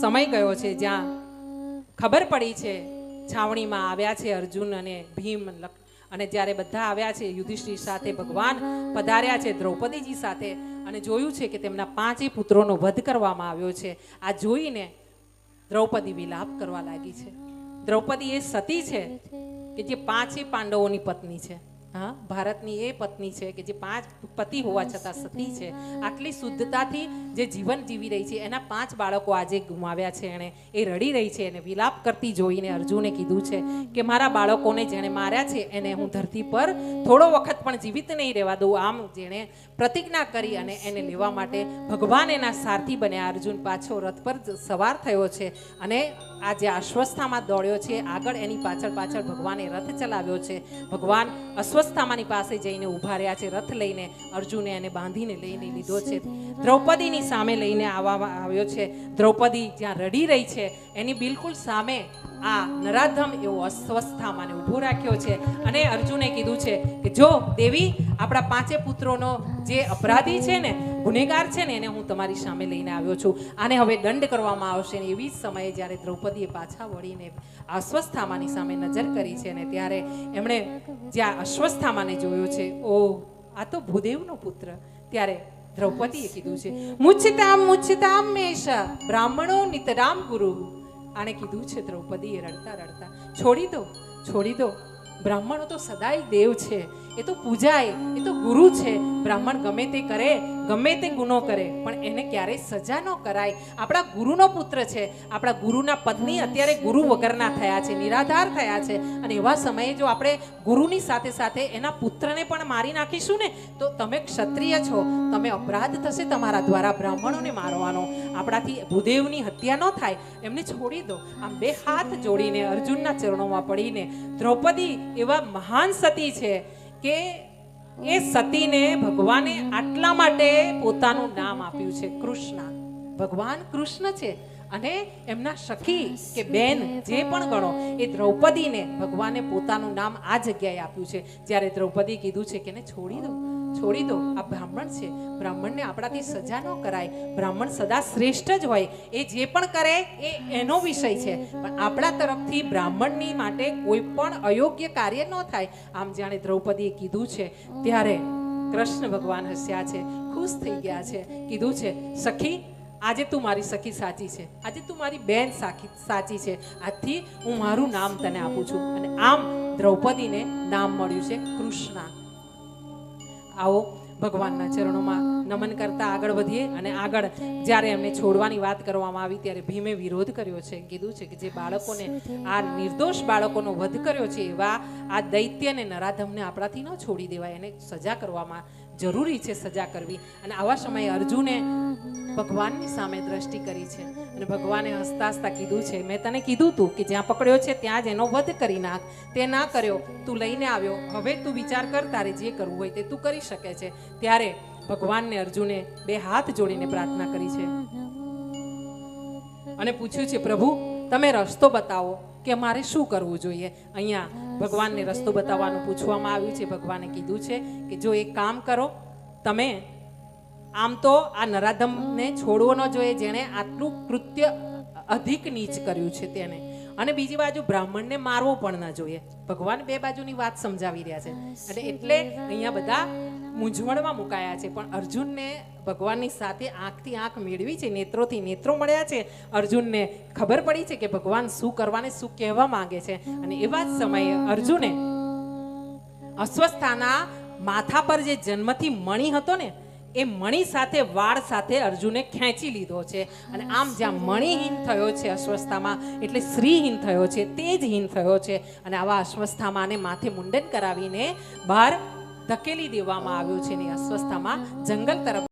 સમય ગયો છે જ્યાં ખબર પડી છે, છાવણીમાં આવ્યા છે અર્જુન અને ભીમ અને જ્યારે બધા આવ્યા છે, યુધિષ્ઠિર સાથે ભગવાન પધાર્યા છે, દ્રૌપદીજી સાથે, અને જોયું છે કે તેમના પાંચેય પુત્રોનો વધ કરવામાં આવ્યો છે. આ જોઈને દ્રૌપદી વિલાપ કરવા લાગી છે. દ્રૌપદી એ સતી છે કે જે પાંચેય પાંડવોની પત્ની છે. હા, ભારતની એ પત્ની છે કે જે પાંચ પતિ હોવા છતાં સતી છે. આટલી શુદ્ધતાથી જે જીવન જીવી રહી છે, એના પાંચ બાળકો આજે ગુમાવ્યા છે એણે. એ રડી રહી છે, એને વિલાપ કરતી જોઈને અર્જુને કીધું છે કે મારા બાળકોને જેણે માર્યા છે, એને હું ધરતી પર થોડો વખત પણ જીવિત નહીં રહેવા દઉં. આમ જેણે પ્રતિજ્ઞા કરી અને એને લેવા માટે ભગવાન એના સારથી બન્યા. અર્જુન પાછો રથ પર સવાર થયો છે અને આ જે અસ્વસ્થામાં દોડ્યો છે. આગળ એની પાછળ પાછળ ભગવાને રથ ચલાવ્યો છે. ભગવાન અસ્વસ્થામાંની પાસે જઈને ઊભા રહ્યા છે. રથ લઈને અર્જુને એને બાંધીને લઈને લીધો છે. દ્રૌપદીની સામે લઈને આવવામાં આવ્યો છે. દ્રૌપદી જ્યાં રડી રહી છે, એની બિલકુલ સામે આ નરાધમ એવો અસ્વસ્થામાને ઊભો રાખ્યો છે. અને અર્જુને કીધું છે કે જો દેવી, આપણા પાંચે પુત્રોનો જે અપરાધી છે ને ગુનેગાર છે ને, એને હું તમારી સામે લઈને આવ્યો છું. આને હવે દંડ કરવામાં આવશે ને એવી જ સમયે જ્યારે દ્રૌપદીએ પાછા વળીને અસ્વસ્થામાની સામે નજર કરી છે ને ત્યારે એમણે જ્યાં અશ્વસ્થામાને જોયો છે, ઓ, આ તો ભૂદેવનો પુત્ર. ત્યારે દ્રૌપદીએ કીધું છે, મુચ્છતામ મુચ્છતામ મેષ, બ્રાહ્મણો નિતરામ ગુરુ. આણે કીધું છે દ્રૌપદીએ રડતા રડતા. છોડી દો છોડી દો. બ્રાહ્મણો તો સદાય દેવ છે. એ તો પૂજાય, એ તો ગુરુ છે. બ્રાહ્મણ ગમે તે કરે, ગમે તે ગુનો કરે, પણ એને ક્યારેય સજા ન કરાય. આપણા ગુરુનો પુત્ર છે. આપણા ગુરુના પત્ની અત્યારે ગુરુ વગરના થયા છે, નિરાધાર થયા છે. અને એવા સમયે જો આપણે ગુરુની સાથે સાથે એના પુત્રને પણ મારી નાખીશું ને, તો તમે ક્ષત્રિય છો. તમે અપરાધ થશે તમારા દ્વારા બ્રાહ્મણોને મારવાનો. આપણાથી ભૂદેવની હત્યા ન થાય. એમને છોડી દો. આમ બે હાથ જોડીને અર્જુનના ચરણોમાં પડીને દ્રૌપદી એવા મહાન સતી છે કે એ સતીને ભગવાને આટલા માટે પોતાનું નામ આપ્યું છે કૃષ્ણ. ભગવાન કૃષ્ણ છે અને એમના સખી કે બેન જે પણ ગણો, એ દ્રૌપદીને ભગવાને પોતાનું નામ આ જગ્યાએ આપ્યું છે. જ્યારે દ્રૌપદી કીધું છે કે છોડી દો. છોડી દો. આ બ્રાહ્મણ છે. બ્રાહ્મણને આપણાથી સજા ન કરાય. બ્રાહ્મણ સદા શ્રેષ્ઠ જ હોય. એ જે પણ કરે એ એનો વિષય છે. પણ આપણા તરફથી બ્રાહ્મણની માટે કોઈ પણ અયોગ્ય કાર્ય ન થાય. આમ જાણે દ્રૌપદીએ કીધું છે. ત્યારે કૃષ્ણ ભગવાન હસ્યા છે. ખુશ થઈ ગયા છે. કીધું છે, સખી, આજે તું મારી સખી સાચી છે. આજે તું મારી બેન સાખી, સાચી છે. આજથી હું મારું નામ તને આપું છું. અને આમ દ્રૌપદીને નામ મળ્યું છે કૃષ્ણા. આવો ભગવાનના ચરણોમાં નમન કરતા આગળ વધીએ અને આગળ જ્યારે એમને છોડવાની વાત કરવામાં આવી ત્યારે ભીમે વિરોધ કર્યો છે, કીધું છે કે જે બાળકોને આ નિર્દોષ બાળકોનો વધ કર્યો છે એવા આ દૈત્યને નરાધમને આપણાથી ન છોડી દેવાય, એને સજા કરવામાં જરૂરી છે સજા કરવી. અને આવા સમયે અર્જુને ભગવાનની સામે દ્રષ્ટિ કરી છે. અને ભગવાને હસતા હસતા કીધું છે, મેં તને કીધું તું કે જ્યાં પકડ્યો છે ત્યાં જ એનો વધ કરી નાખ. તે ના કર્યો. તું લઈને આવ્યો. હવે તું વિચાર કર તારે જે કરવું હોય તે તું કરી શકે છે. ત્યારે ભગવાનને અર્જુને બે હાથ જોડીને પ્રાર્થના કરી છે. અને પૂછ્યું છે, પ્રભુ, તમે રસ્તો બતાવો કે મારે શું કરવું જોઈએ? અહીંયા ભગવાનને રસ્તો બતાવવાનું પૂછવામાં આવ્યું છે, ભગવાને કીધું છે કે જો એક કામ કરો, તમે આમ તો આ નરાધમને છોડવો ન જોઈએ, જેણે આટલું કૃત્ય અધિક નીચ કર્યું છે તેને. અને બીજી બાજુ બ્રાહ્મણને મારવો પણ ના જોઈએ. ભગવાન બે બાજુની વાત સમજાવી રહ્યા છે. અને એટલે અહીંયા બધા મૂંઝવણમાં મુકાયા છે. પણ અર્જુનને ભગવાનની સાથે આંખથી આંખ મેળવી છે, નેત્રોથી નેત્રો મળ્યા છે. અર્જુનને ખબર પડી છે કે ભગવાન શું કરવાને શું કહેવા માંગે છે. અને એવા જ સમયે અર્જુને અસ્વસ્થાના માથા પર જે જન્મથી મણી હતો ને, એ મણી સાથે વાળ સાથે અર્જુને ખેંચી લીધો છે. અને આમ જ્યાં મણીહીન થયો છે અસ્વસ્થામાં, એટલે શ્રીહીન થયો છે, તેજહીન થયો છે. અને આવા અસ્વસ્થામાં માથે મુંડન કરાવીને બહાર ધકેલી દેવામાં આવ્યો છે ને અસ્વસ્થામાં જંગલ તરફ